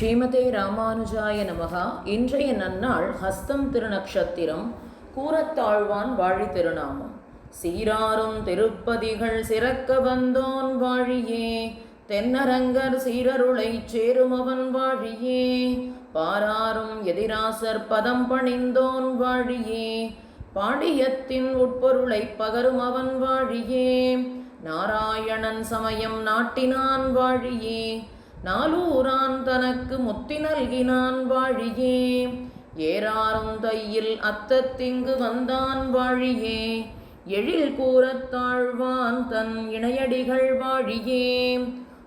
ஸ்ரீமதே ராமானுஜாய நமகா. இன்றைய நன்னாள் ஹஸ்தம் திருநக்ஷத்திரம். கூரத்தாழ்வான் வாழி திருநாமம். சீராரும் திருப்பதிகள் சிறக்க வந்தோன் வாழியே. தென்னரங்கர் சீரருளை சேருமவன் வாழியே. பாராரும் எதிராசர் பதம் பணிந்தோன் வாழியே. பாண்டியத்தின் உட்பொருளைப் பகரும் அவன் வாழியே. நாராயணன் சமயம் நாட்டினான் வாழியே. நாலூரான் தனக்கு முத்தி நல்கினான் வாழியே. ஏறாரும் தையில் அத்தத்திங்கு வந்தான் வாழியே. எழில் கூறத்தாழ்வான் தன் இணையடிகள் வாழியே.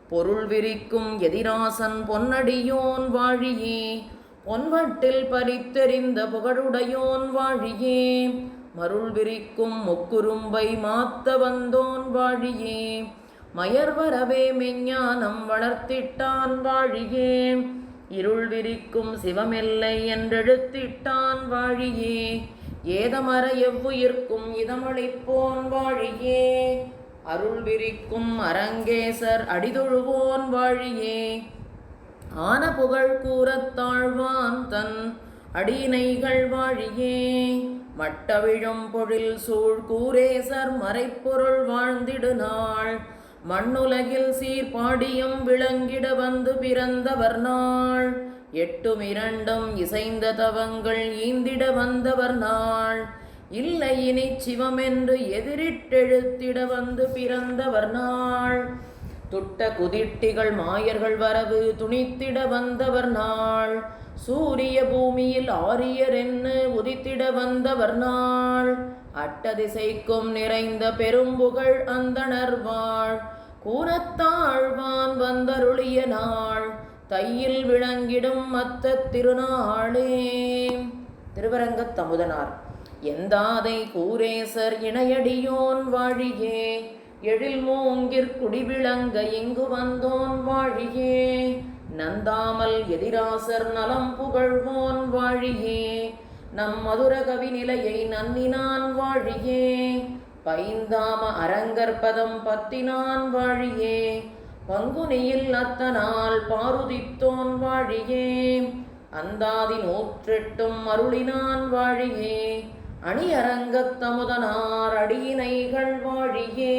பொருள் விரிக்கும் எதிராசன் பொன்னடியோன் வாழியே. பொன்வட்டில் பறித்தெறிந்த புகழுடையோன் வாழியே. மருள் விரிக்கும் முக்குறும்பை மாத்த வந்தோன் வாழியே. மயர்வரவே மெஞ்ஞானம் வளர்த்திட்டான் வாழியே. இருள் விரிக்கும் சிவமில்லை என்றெழுத்திட்டான் வாழியே. ஏதமர எவ்வுயிர்க்கும் இதமளிப்போன் வாழியே. அருள் விரிக்கும் அரங்கேசர் அடிதொழுவோன் வாழியே. ஆன புகழ் கூறத் தாழ்வான் தன் அடியினைகள் வாழியே. மட்டவிழும் பொழில் சூழ் கூரேசர் மறைப்பொருள் வாழ்ந்திடு நாள் மண்ணுலகில் சீர்பாடியும் விளங்கிட வந்து பிறந்தவர் நாள். எட்டும் இரண்டும் இசைந்த தவங்கள் ஈந்திட வந்தவர் நாள். இல்லை இனி சிவமென்று எதிரிட்டெழுத்திட வந்து பிறந்தவர் நாள். துட்ட குதிட்டிகள் மாயர்கள் வரவு துணித்திட வந்தவர் நாள். சூரிய பூமியில் ஆரியர் என்ன உதித்திட வந்தவர் நாள். அட்டதிசைக்கும் நிறைந்த பெரும்புகழ் அந்தணர் வாழ். கூனத்தாழ்வான் வந்தருளிய நாள் தையில் விளங்கிடும் மத்த திருநாளே. திருவரங்கத் தமுதனார் எந்தாதை கூரேசர் இணையடியோன் வாழியே? எழில் மூங்கிற் குடிவிளங்க இங்கு வந்தோன் வாழியே? நந்தாமல் எதிராசர் நலம் புகழ்வோன் வாழியே? நம் மதுர கவி நிலையை நன்னினான் வாழியே. பைந்தாம அரங்கற்பதம் பத்தினான் வாழியே. பங்குனியில் அத்தனால் பாருதித்தோன் வாழியே. அந்தாதி நூற்றெட்டும் அருளினான் வாழியே. அணியரங்கத்தமுதனார் அடியினைகள் வாழியே.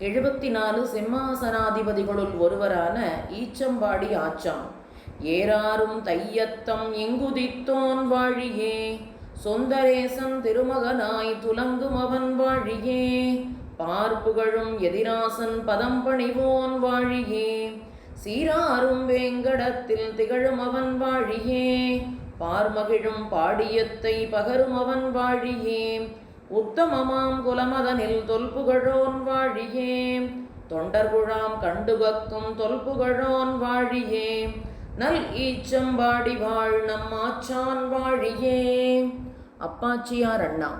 எழுபத்தி நாலு சிம்மாசனாதிபதிகளுள் ஒருவரான ஈச்சம்பாடி ஆச்சான் ஏறாரும் தையத்தம் இங்குதித்தோன் வாழியே? சொந்தரேசன் திருமகனாய் துலங்கும் அவன் வாழியே. பார்ப்புகழும் எதிராசன் பதம் பணிவோன் வாழியே. சீராரும் வேங்கடத்தில் திகழும் அவன் வாழியே. பார்மகிழும் பாடியத்தை பகரும் அவன் வாழியே. உத்தமமாம் குலமதனில் தொல்புகழோன் வாழியே. தொண்டர்குழாம் கண்டுகக்கும் தொல்புகழோன் வாழியே. நல் ஈச்சம்பாடி வாழ் நம் ஆச்சான் வாழியே. அப்பாச்சியார் அண்ணா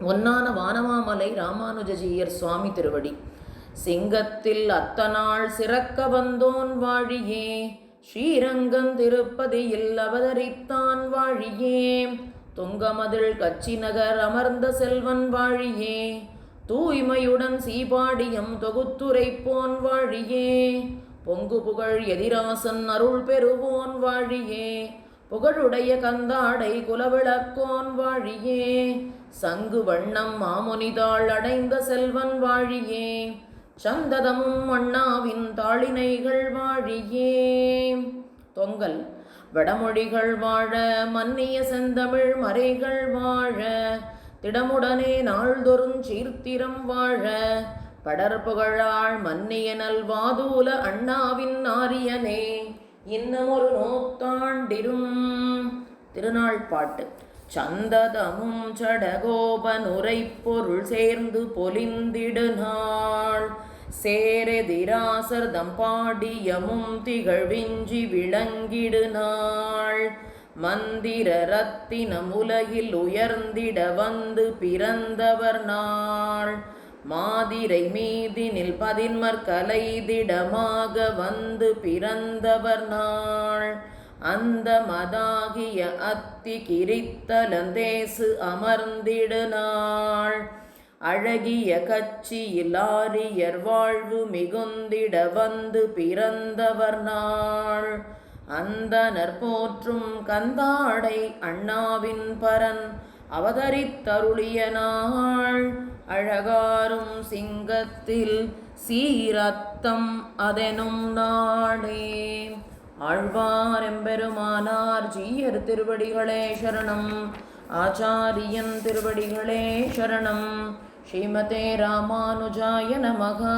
ஒன்னான வானமாமலை ராமானுஜஜீயர் சுவாமி திருவடி. சிங்கத்தில் அத்தநாள் சிறக்க வந்தோன் வாழியே. ஸ்ரீரங்கம் திருப்பதியில் அவதரித்தான் வாழியே. தொங்கமதில் கச்சி நகர் அமர்ந்த செல்வன் வாழியே. தூய்மையுடன் சீபாடியம் தொகுத்துரைப்போன் வாழியே. பொங்கு புகழ் எதிராசன் அருள் பெறுவோன் வாழியே. புகழுடைய கந்தாடை குலவிளக்கோன் வாழியே. சங்கு வண்ணம் மாமுனிதாள் அடைந்த செல்வன் வாழியே. சந்ததமும் அண்ணாவின் தாளினைகள் வாழியே. தொங்கல் வடமொழிகள் வாழ மன்னிய செந்தமிழ் மறைகள் வாழ. திடமுடனே நாள்தொறும் சீர்த்திரம் வாழ. படர்புகழாள் மன்னிய நல்வாதூல அண்ணாவின் ஆரியனே இன்னமொரு நோத்தாண்டிரும் திருநாள் பாட்டு. சந்ததமும் சடகோபனுரை பொருள் சேர்ந்து பொலிந்திடு நாள். சேரெதிராசர் தம்பாடியமும் திகழ்விஞ்சி விளங்கிடு நாள். மந்திர ரத்தினம் உலகில் உயர்ந்திட வந்து பிறந்தவர் நாள். மாதிரை மீதினில் பதின்மர் கலைதிடமாக வந்து பிறந்தவர் நாள். அந்த மதாகிய அத்தி கிரித்தலந்தேசு அமர்ந்திடு நாள். அழகிய கட்சியில் ஆரியர் வாழ்வு மிகுந்திட வந்து பிறந்தவர் நாள். அந்த நற்போற்றும் கந்தாடை அண்ணாவின் பரன் அவதரித்தருளிய நாள் அழகாரும் சிங்கத்தில் சீரத்தம் அதெனும் நாடே ஆழ்வார் எம்பெருமானார் ஜீயர் திருவடிகளே சரணம். ஆச்சாரியன் திருவடிகளே சரணம். ஸ்ரீமதே ராமானுஜாய நமகா.